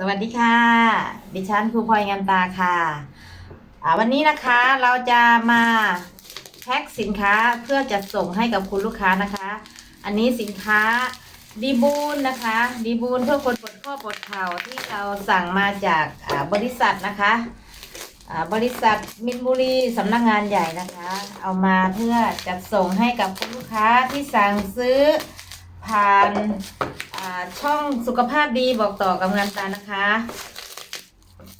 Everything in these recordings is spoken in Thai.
สวัสดีค่ะ ดิฉันครูพลอยงามตาค่ะวันนี้นะคะเราจะมาแพ็คสินค้าเพื่อจะส่งให้กับคุณลูกค้านะคะ อันนี้สินค้าดีบูนนะคะ ดีบูนเพื่อคนปวดข้อปวดเข่าที่เราสั่งมาจากบริษัทนะคะบริษัทมินบุรีสำนักงานใหญ่นะคะ เอามาเพื่อจัดส่งให้กับคุณลูกค้าที่สั่งซื้อผ่าน ช่องสุขภาพดีบอกต่อกับงานตานะคะ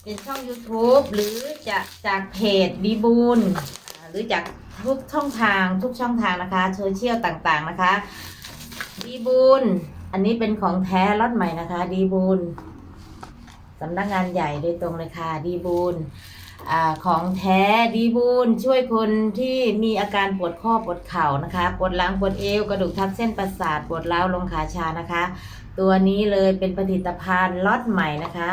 เป็นช่อง YouTube หรือจะจากเพจดีบูนอ่าหรือจากทุกช่องทางทุกช่องทางนะคะโซเชียลต่างๆนะคะดีบูนอันนี้เป็นของแท้รถใหม่นะคะ ดีบูนสำนักงานใหญ่โดยตรงเลยค่ะ ดีบูน อของแท้ดีบูนช่วยคนที่มีอาการปวดข้อปวดเข่านะคะปวดหลังปวดเอวกระดูกทับเส้นประสาทปวดร้าวลงขาชานะคะ ตัวนี้เลยเป็นผลิตภัณฑ์ล็อตใหม่นะคะ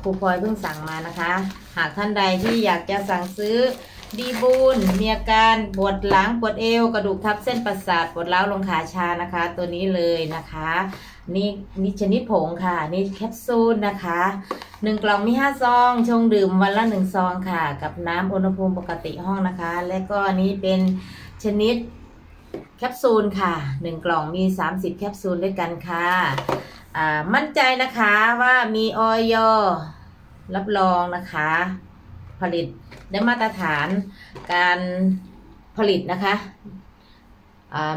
ครูพลอยเพิ่งสั่งมานะคะ หากท่านใดที่อยากจะสั่งซื้อดีบูนมีอาการปวดหลังปวดเอว กระดูกทับเส้นประสาทปวดร้าวลงขาชานะคะ ตัวนี้เลยนะคะ นี่นี่ชนิดผงค่ะ นี่แคปซูลนะคะ หนึ่งกล่องมีห้าซอง ชงดื่มวันละหนึ่งซองค่ะ กับน้ำอุณหภูมิปกติห้องนะคะ และก็อันนี้เป็นชนิดแคปซูลค่ะหนึ่งกล่องมี30แคปซูลด้วยกันค่ะอ่ามั่นใจนะคะว่ามีออยรับรองนะคะ ผลิตได้มาตรฐานการผลิตนะคะ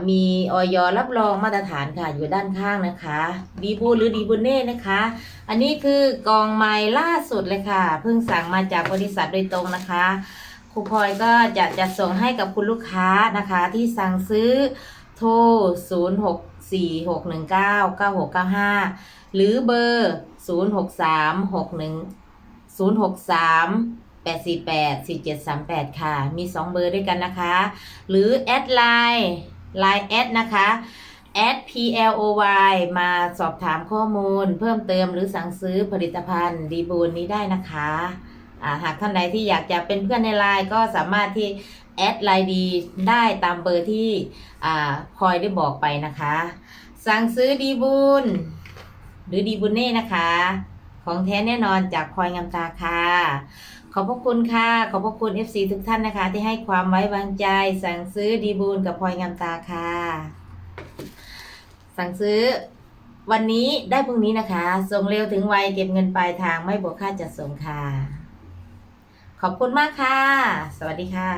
มีออยรับรองมาตรฐานค่ะอยู่ด้านข้างนะคะดีบูหรือดีบูเน่นะคะ อันนี้คือกองไม้ล่าสุดเลยค่ะ เพิ่งสั่งมาจากบริษัทโดยตรงนะคะครูพลอยก็จะจะส่งให้กับคุณลูกค้านะคะ ที่สั่งซื้อโทร 0 6 4 6 1 9 9 6 9 5 หรือเบอร์ 0 6 3 6 1 0 6 3 8 4 8 4 7 3 8 ค่ะ มี 2 เบอร์ด้วยกันนะคะ หรือ แอดไลน์ ไลน์แอดนะคะแอด PLOY มาสอบถามข้อมูล เพิ่มเติมหรือสั่งซื้อผลิตภัณฑ์ดีบูนนี้ได้นะคะหากท่านใดที่อยากจะเป็นเพื่อนในไลน์ก็สามารถที่แอดไลน์ดีได้ตามเบอร์ที่พลอยได้บอกไปนะคะ สั่งซื้อดีบุญหรือดีบุญเน่นะคะ ของแท้แน่นอนจากพลอยงามตาค่ะ อบพระคุณค่ะ ขอบพระคุณ FC ทุกท่านนะคะ ที่ให้ความไว้วางใจ สั่งซื้อดีบุญกับพลอยงามตาค่ะ สั่งซื้อวันนี้ได้พรุ่งนี้นะคะ ส่งเร็วถึงไวเก็บเงินปลายทางไม่บวกค่าจัดส่งค่ะ ขอบคุณมากค่ะ สวัสดีค่ะ